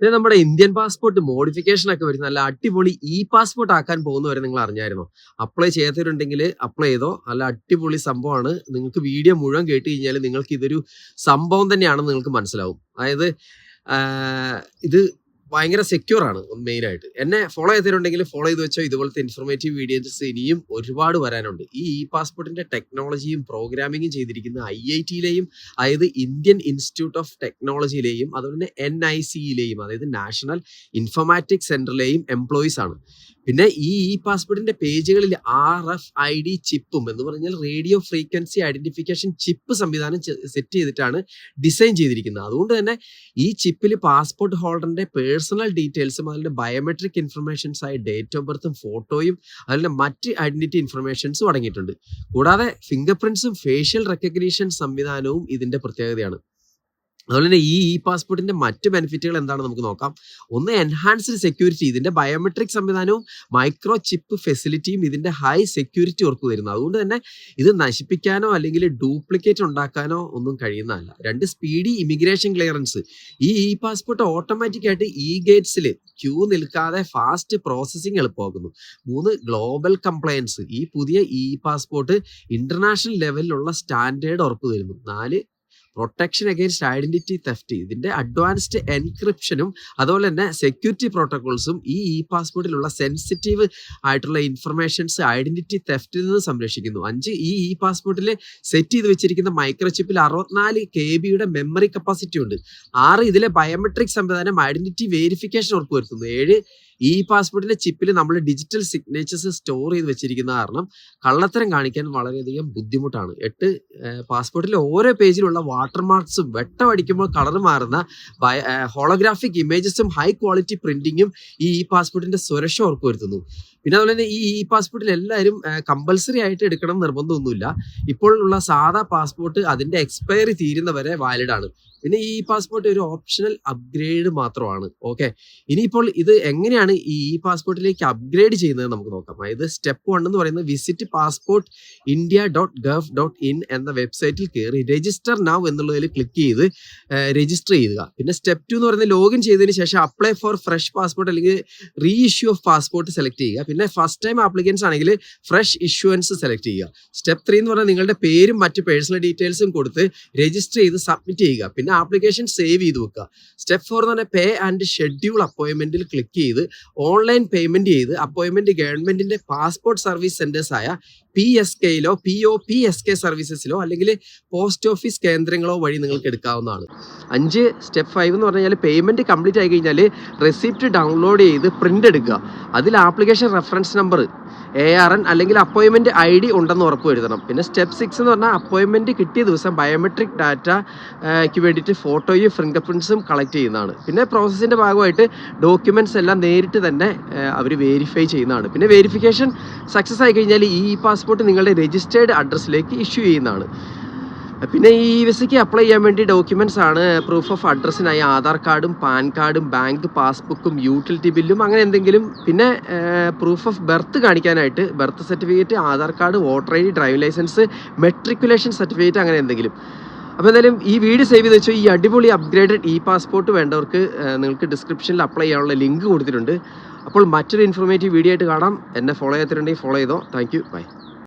ഇത് നമ്മുടെ Indian passport modification ഒക്കെ വരും നല്ല അടിപൊളി ഇ പാസ്പോർട്ട് ആക്കാൻ പോകുന്നവരെ നിങ്ങൾ അറിഞ്ഞായിരുന്നോ? അപ്ലൈ ചെയ്യാത്തവരുണ്ടെങ്കിൽ അപ്ലൈ ചെയ്തോ? നല്ല അടിപൊളി സംഭവമാണ്. നിങ്ങൾക്ക് വീഡിയോ മുഴുവൻ കേട്ട് കഴിഞ്ഞാൽ നിങ്ങൾക്ക് ഇതൊരു സംഭവം തന്നെയാണെന്ന് നിങ്ങൾക്ക് മനസ്സിലാവും. അതായത് ഇത് ഭയങ്കര സെക്യൂർ ആണ് മെയിനായിട്ട് എന്നെ ഫോളോ ചെയ്തിട്ടുണ്ടെങ്കിൽ ഫോളോ ചെയ്ത് വെച്ചോ. ഇതുപോലത്തെ ഇൻഫോർമേറ്റീവ് വീഡിയോസ് ഇനിയും ഒരുപാട് വരാനുണ്ട്. ഈ ഇ പാസ്പോർട്ടിന്റെ ടെക്നോളജിയും പ്രോഗ്രാമിംഗും ചെയ്തിരിക്കുന്ന ഐ ഐ ടിയിലെയും അതായത് ഇന്ത്യൻ ഇൻസ്റ്റിറ്റ്യൂട്ട് ഓഫ് ടെക്നോളജിയിലെയും അതുപോലെ തന്നെ എൻ ഐ സിയിലെയും അതായത് നാഷണൽ ഇൻഫോമാറ്റിക് സെന്ററിലെയും എംപ്ലോയീസ് ആണ്. പിന്നെ ഈ ഇ പാസ്പോർട്ടിന്റെ പേജുകളിൽ ആർ എഫ് ഐ ഡി ചിപ്പും എന്ന് പറഞ്ഞാൽ റേഡിയോ ഫ്രീക്വൻസി ഐഡന്റിഫിക്കേഷൻ ചിപ്പ് സംവിധാനം സെറ്റ് ചെയ്തിട്ടാണ് ഡിസൈൻ ചെയ്തിരിക്കുന്നത്. അതുകൊണ്ട് തന്നെ ഈ ചിപ്പിൽ പാസ്പോർട്ട് ഹോൾഡറിന്റെ പേഴ്സണൽ ഡീറ്റെയിൽസും അതിന്റെ ബയോമെട്രിക് ഇൻഫർമേഷൻസ് ആയ ഡേറ്റ് ഓഫ് ബർത്തും ഫോട്ടോയും അതിന്റെ മറ്റ് ഐഡന്റിറ്റി ഇൻഫർമേഷൻസും അടങ്ങിയിട്ടുണ്ട്. കൂടാതെ ഫിംഗർ പ്രിന്റ്സും ഫേഷ്യൽ റെക്കഗ്നീഷൻ സംവിധാനവും ഇതിന്റെ പ്രത്യേകതയാണ്. അതുപോലെ തന്നെ ഈ ഇ പാസ്പോർട്ടിന്റെ മറ്റ് ബെനിഫിറ്റുകൾ എന്താണെന്ന് നമുക്ക് നോക്കാം. ഒന്ന് എൻഹാൻസ്ഡ് സെക്യൂരിറ്റി ഇതിന്റെ ബയോമെട്രിക് സംവിധാനവും മൈക്രോ ചിപ്പ് ഫെസിലിറ്റിയും ഇതിന്റെ ഹൈ സെക്യൂരിറ്റി ഉറപ്പ് തരുന്നു. അതുകൊണ്ട് തന്നെ ഇത് നശിപ്പിക്കാനോ അല്ലെങ്കിൽ ഡ്യൂപ്ലിക്കേറ്റ് ഉണ്ടാക്കാനോ ഒന്നും കഴിയുന്നതല്ല. രണ്ട് സ്പീഡി ഇമിഗ്രേഷൻ ക്ലിയറൻസ് ഈ ഇ പാസ്പോർട്ട് ഓട്ടോമാറ്റിക് ആയിട്ട് ഇ ഗേറ്റ്സിൽ ക്യൂ നിൽക്കാതെ ഫാസ്റ്റ് പ്രോസസ്സിംഗ് എളുപ്പമാക്കുന്നു. മൂന്ന് ഗ്ലോബൽ കംപ്ലയൻസ് ഈ പുതിയ ഇ പാസ്പോർട്ട് ഇന്റർനാഷണൽ ലെവലിലുള്ള സ്റ്റാൻഡേർഡ് ഉറപ്പ് തരുന്നു. നാല് പ്രൊട്ടക്ഷൻ അഗെയിൻസ്റ്റ് ഐഡന്റിറ്റി തെഫ്റ്റ് ഇതിന്റെ അഡ്വാൻസ്ഡ് എൻക്രിപ്ഷനും അതുപോലെ തന്നെ സെക്യൂരിറ്റി പ്രോട്ടോകോൾസും ഈ ഇ പാസ്പോർട്ടിലുള്ള സെൻസിറ്റീവ് ആയിട്ടുള്ള ഇൻഫർമേഷൻസ് ഐഡന്റിറ്റി തെഫ്റ്റിൽ നിന്ന് സംരക്ഷിക്കുന്നു. അഞ്ച് ഈ ഇ പാസ്പോർട്ടിൽ സെറ്റ് ചെയ്ത് വെച്ചിരിക്കുന്ന മൈക്രോചിപ്പിൽ അറുപത്തിനാല് കെ ബിയുടെ മെമ്മറി കപ്പാസിറ്റി ഉണ്ട്. ആറ് ഇതിലെ ബയോമെട്രിക് സംവിധാനം ഐഡന്റിറ്റി വെരിഫിക്കേഷൻ ഉറപ്പുവരുത്തുന്നു. ഏഴ് ഈ പാസ്പോർട്ടിലെ ചിപ്പിൽ നമ്മൾ ഡിജിറ്റൽ സിഗ്നേച്ചേഴ്സ് സ്റ്റോർ ചെയ്ത് വെച്ചിരിക്കുന്ന കാരണം കള്ളത്തരം കാണിക്കാൻ വളരെയധികം ബുദ്ധിമുട്ടാണ്. എട്ട് പാസ്പോർട്ടിലെ ഓരോ പേജിലുള്ള വാട്ടർമാർക്സും വെട്ടമടിക്കുമ്പോൾ കളർ മാറുന്ന ഹോളോഗ്രാഫിക് ഇമേജസും ഹൈ ക്വാളിറ്റി പ്രിന്റിങ്ങും ഈ ഇ പാസ്പോർട്ടിന്റെ സുരക്ഷ ഉറപ്പുവരുത്തുന്നു പിന്നെ അതുപോലെ തന്നെ ഈ ഇ പാസ്പോർട്ടിൽ എല്ലാവരും കമ്പൽസറി ആയിട്ട് എടുക്കണം നിർബന്ധമൊന്നുമില്ല. ഇപ്പോൾ ഉള്ള സാധാ പാസ്പോർട്ട് അതിന്റെ എക്സ്പയറി തീരുന്നവരെ വാലിഡ് ആണ്. പിന്നെ ഈ പാസ്പോർട്ട് ഒരു ഓപ്ഷണൽ അപ്ഗ്രേഡ് മാത്രമാണ്. ഓക്കെ ഇനിയിപ്പോൾ ഇത് എങ്ങനെയാണ് ഈ ഇ പാസ്പോർട്ടിലേക്ക് അപ്ഗ്രേഡ് ചെയ്യുന്നത് നമുക്ക് നോക്കാം. അതായത് സ്റ്റെപ്പ് വൺ എന്ന് പറയുന്നത് visit passport India dot gov dot in എന്ന വെബ്സൈറ്റിൽ കയറി രജിസ്റ്റർ നൗ എന്നുള്ളതിൽ ക്ലിക്ക് ചെയ്ത് രജിസ്റ്റർ ചെയ്യുക. പിന്നെ സ്റ്റെപ്പ് ടു എന്ന് പറയുന്നത് ലോഗിൻ ചെയ്തതിന് ശേഷം അപ്ലൈ ഫോർ ഫ്രഷ് പാസ്പോർട്ട് അല്ലെങ്കിൽ re issue of passport select ചെയ്യുക. പിന്നെ ഫസ്റ്റ് ടൈം ആപ്ലിക്കൻസ് ആണെങ്കിൽ ഫ്രഷ് ഇഷ്യൂവൻസ് സെലക്ട് ചെയ്യുക. സ്റ്റെപ്പ് ത്രീ എന്ന് പറഞ്ഞാൽ നിങ്ങളുടെ പേരും മറ്റ് പേഴ്സണൽ ഡീറ്റെയിൽസും കൊടുത്ത് രജിസ്റ്റർ ചെയ്ത് സബ്മിറ്റ് ചെയ്യുക. പിന്നെ ആപ്ലിക്കേഷൻ സേവ് ചെയ്ത് വെക്കുക. സ്റ്റെപ്പ് ഫോർ എന്ന് പറഞ്ഞാൽ പേ ആൻഡ് ഷെഡ്യൂൾ അപ്പോയിൻമെന്റിൽ ക്ലിക്ക് ചെയ്ത് ഓൺലൈൻ പേയ്മെന്റ് ചെയ്ത് അപ്പോയിന്റ്മെന്റ് ഗവൺമെന്റിന്റെ പാസ്പോർട്ട് സർവീസ് സെന്റേഴ്സ് ആയ P S കെയിലോ P O P S K സർവീസസിലോ അല്ലെങ്കിൽ പോസ്റ്റ് ഓഫീസ് കേന്ദ്രങ്ങളോ വഴി നിങ്ങൾക്ക് എടുക്കാവുന്നതാണ്. അഞ്ച് സ്റ്റെപ്പ് ഫൈവ് എന്ന് പറഞ്ഞു കഴിഞ്ഞാൽ പേയ്മെന്റ് കംപ്ലീറ്റ് ആയി കഴിഞ്ഞാൽ റെസിപ്റ്റ് ഡൗൺലോഡ് ചെയ്ത് പ്രിന്റ് എടുക്കുക. അതിൽ application reference number A R N അല്ലെങ്കിൽ അപ്പോയിൻമെന്റ് ഐ ഡി ഉണ്ടെന്ന് ഉറപ്പ് വരുത്തണം. പിന്നെ സ്റ്റെപ്പ് സിക്സ് എന്ന് പറഞ്ഞാൽ അപ്പോയിൻമെന്റ് കിട്ടിയ ദിവസം ബയോമെട്രിക് ഡാറ്റയ്ക്ക് വേണ്ടിയിട്ട് ഫോട്ടോയും ഫിംഗർ പ്രിൻസും കളക്ട് ചെയ്യുന്നതാണ്. പിന്നെ പ്രോസസ്സിന്റെ ഭാഗമായിട്ട് ഡോക്യുമെന്റ്സ് എല്ലാം നേരിട്ട് തന്നെ അവർ വെരിഫൈ ചെയ്യുന്നതാണ്. പിന്നെ വെരിഫിക്കേഷൻ സക്സസ് ആയി കഴിഞ്ഞാൽ ഈ പാസ്പോർട്ട് നിങ്ങളുടെ രജിസ്റ്റേർഡ് അഡ്രസ്സിലേക്ക് ഇഷ്യൂ ചെയ്യുന്നതാണ്. പിന്നെ ഈ വിസയ്ക്ക് അപ്ലൈ ചെയ്യാൻ വേണ്ടി ഡോക്യുമെന്റ്സ് ആണ്. പ്രൂഫ് ഓഫ് അഡ്രസ്സിനായി ആധാർ കാർഡും പാൻ കാർഡും ബാങ്ക് പാസ്ബുക്കും യൂട്ടിലിറ്റി ബില്ലും അങ്ങനെ എന്തെങ്കിലും. പിന്നെ പ്രൂഫ് ഓഫ് ബർത്ത് കാണിക്കാനായിട്ട് birth certificate Aadhaar card voter I D driving licence matriculation certificate അങ്ങനെ എന്തെങ്കിലും. അപ്പോൾ എന്തായാലും ഈ വീഡിയോ സേവ് ചെയ്ത് വെച്ചോ ഈ അടിപൊളി അപ്ഗ്രേഡഡ് ഇ പാസ്പോർട്ട് വേണ്ടവർക്ക് നിങ്ങൾക്ക് ഡിസ്ക്രിപ്ഷനിൽ അപ്ലൈ ചെയ്യാനുള്ള ലിങ്ക് കൊടുത്തിട്ടുണ്ട്. അപ്പോൾ മറ്റൊരു ഇൻഫോർമേറ്റീവ് വീഡിയോ ആയിട്ട് കാണാം. എന്നെ ഫോളോ ചെയ്തിട്ടുണ്ടെങ്കിൽ ഫോളോ ചെയ്തോ. Thank you by